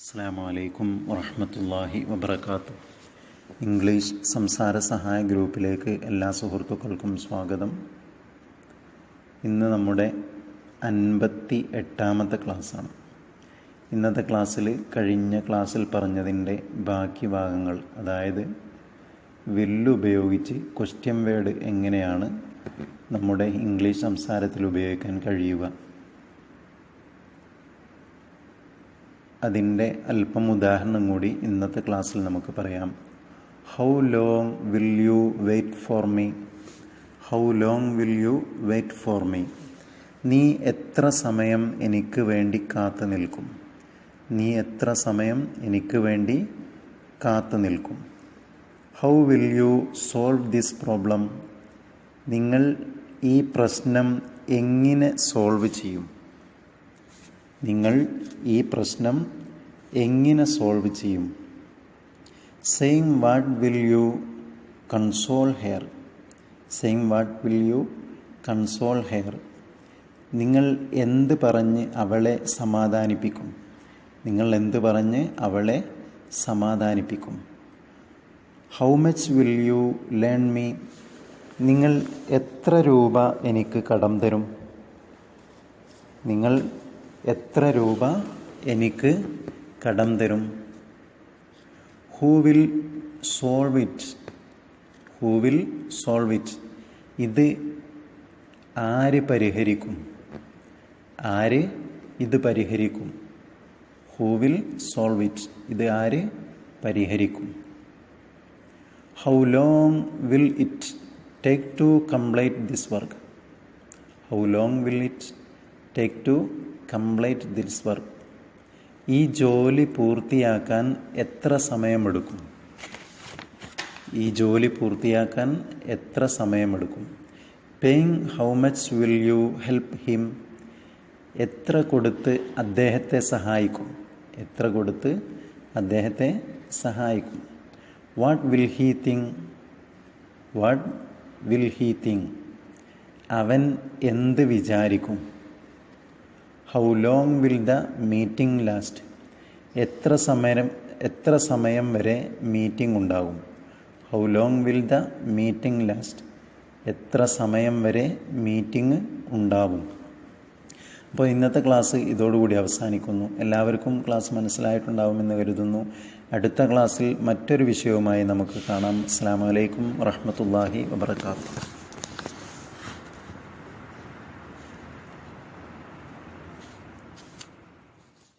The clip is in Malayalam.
അസ്സാമു അലൈക്കും വറഹമത്തല്ലാഹി വബർക്കാത്തു ഇംഗ്ലീഷ് സംസാര സഹായ ഗ്രൂപ്പിലേക്ക് എല്ലാ സുഹൃത്തുക്കൾക്കും സ്വാഗതം. ഇന്ന് നമ്മുടെ അൻപത്തി എട്ടാമത്തെ ക്ലാസ്സാണ്. ഇന്നത്തെ ക്ലാസ്സിൽ കഴിഞ്ഞ ക്ലാസ്സിൽ പറഞ്ഞതിന്റെ ബാക്കി ഭാഗങ്ങൾ അതായത് വില്ലുപയോഗിച്ച് ക്വസ്റ്റ്യൻ വേർഡ് എങ്ങനെയാണ് നമ്മുടെ ഇംഗ്ലീഷ് സംസാരത്തിൽ ഉപയോഗിക്കാൻ കഴിയുക അതിന്റെ അല്പം ഉദാഹരണം കൂടി ഇന്നത്തെ ക്ലാസ്സിൽ നമുക്ക് പറയാം. How long will you wait for me how long will you wait for me നീ എത്ര സമയം എനിക്ക് വേണ്ടി കാത്തു നിൽക്കും? നീ എത്ര സമയം എനിക്ക് വേണ്ടി കാത്തു നിൽക്കും? How will you solve this problem നിങ്ങൾ ഈ പ്രശ്നം എങ്ങനെ സോൾവ് ചെയ്യും? നിങ്ങൾ ഈ പ്രശ്നം എങ്ങനെ സോൾവ് ചെയ്യും? Same what will you console her same what will you console her നിങ്ങൾ എന്ത് പറഞ്ഞ് അവളെ സമാധാനിപ്പിക്കും? നിങ്ങൾ എന്ത് പറഞ്ഞ് അവളെ സമാധാനിപ്പിക്കും? How much will you learn me നിങ്ങൾ എത്ര രൂപ എനിക്ക് കടം തരും? നിങ്ങൾ എത്ര രൂപ എനിക്ക് കടം തരും? Who will solve it who will solve it ഇത് ആര് പരിഹരിക്കും? ആര് ഇത് പരിഹരിക്കും? ഹൂ വിൽ സോൾവ് ഇറ്റ് ഇത് ആര് പരിഹരിക്കും? How long will it take to complete this work how long will it take to complete this work ഈ ജോലി പൂർത്തിയാക്കാൻ എത്ര സമയമെടുക്കും? ഈ ജോലി പൂർത്തിയാക്കാൻ എത്ര സമയമെടുക്കും? Paying how much will you help him എത്ര കൊടുത്ത് അദ്ദേഹത്തെ സഹായിക്കും? എത്ര കൊടുത്ത് അദ്ദേഹത്തെ സഹായിക്കും? What will he think what will he think അവൻ എന്ത് വിചാരിക്കും? How long will the meeting last എത്ര സമയം എത്ര സമയം വരെ മീറ്റിംഗ് ഉണ്ടാകും? How long will the meeting last എത്ര സമയം വരെ മീറ്റിംഗ് ഉണ്ടാകും? അപ്പോൾ ഇന്നത്തെ ക്ലാസ് ഇതോടുകൂടി അവസാനിക്കുന്നു. എല്ലാവർക്കും ക്ലാസ് മനസ്സിലായിട്ടുണ്ടാവുമെന്ന് കരുതുന്നു. അടുത്ത ക്ലാസ്സിൽ മറ്റൊരു വിഷയവുമായി നമുക്ക് കാണാം. അസ്സാം വലൈക്കും വറഹമത്തല്ലാഹി വബർക്കാത്തു